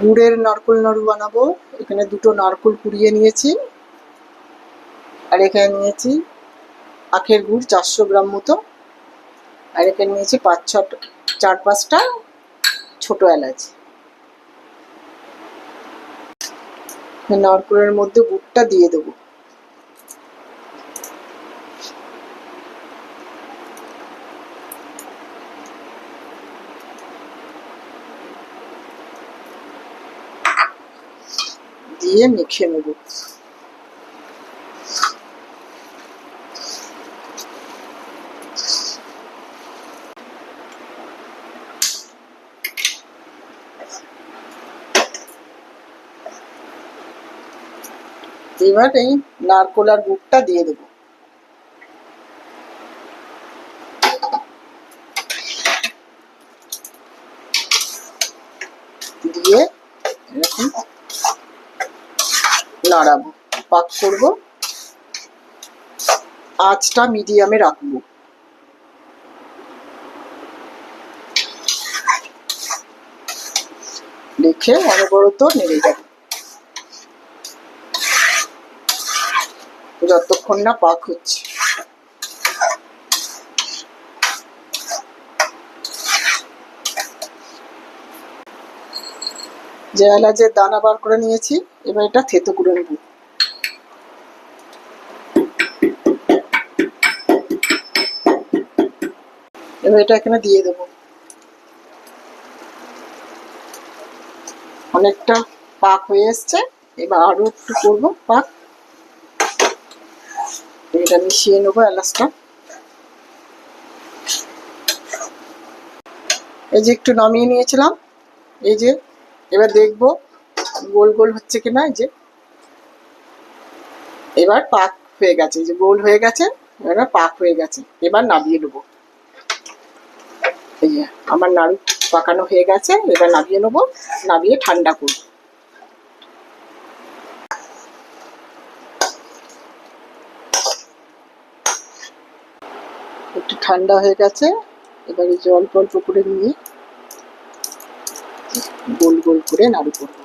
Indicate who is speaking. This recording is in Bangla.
Speaker 1: গুড়ের নারকোল নাড়ু বানাবো। এখানে দুটো নারকোল কুড়িয়ে নিয়েছি। আর এখানে নিয়েছি আখের গুড় চারশো গ্রাম মতো। আর এখানে নিয়েছি পাঁচ, ছ, চার, পাঁচটা ছোটো এলাচ। নারকোলের মধ্যে গুড়টা দিয়ে দেবো। দিয়ে মেখে নেব। এবার এই নারকোল আর গুড়টা দিয়ে দেবো। দিয়ে এরকম নাড়াবো পাক করব আঁচটা মিডিয়ামে রাখব। রেখে অনবরত নেড়ে যাবে। যতক্ষণ না পাক হচ্ছে। যে এলাচের দানা বার করে নিয়েছি, এবার এটা থেতো করে নেব। এবার এটা এখানে দিয়ে দেবো। অনেকটা পাক হয়ে এসছে, এবার আরও একটু করব পাক। এটা মিশিয়ে নেব এলাচটা। এই যে একটু নামিয়ে নিয়েছিলাম, এই যে এবার দেখব গোল গোল হচ্ছে কি না যে। এবার পাক হয়ে গেছে যে গোল হয়ে গেছে, এবার পাক হয়ে গেছে, এবার নামিয়ে নেব। এই আমার নাড়ু পাকানো হয়ে গেছে, এবার নামিয়ে নেব, নামিয়ে ঠান্ডা করব। একটু ঠান্ডা হয়ে গেছে, এবার এই যে অল্প অল্প করে নিয়ে গোল গোল করে নাড়ু করব।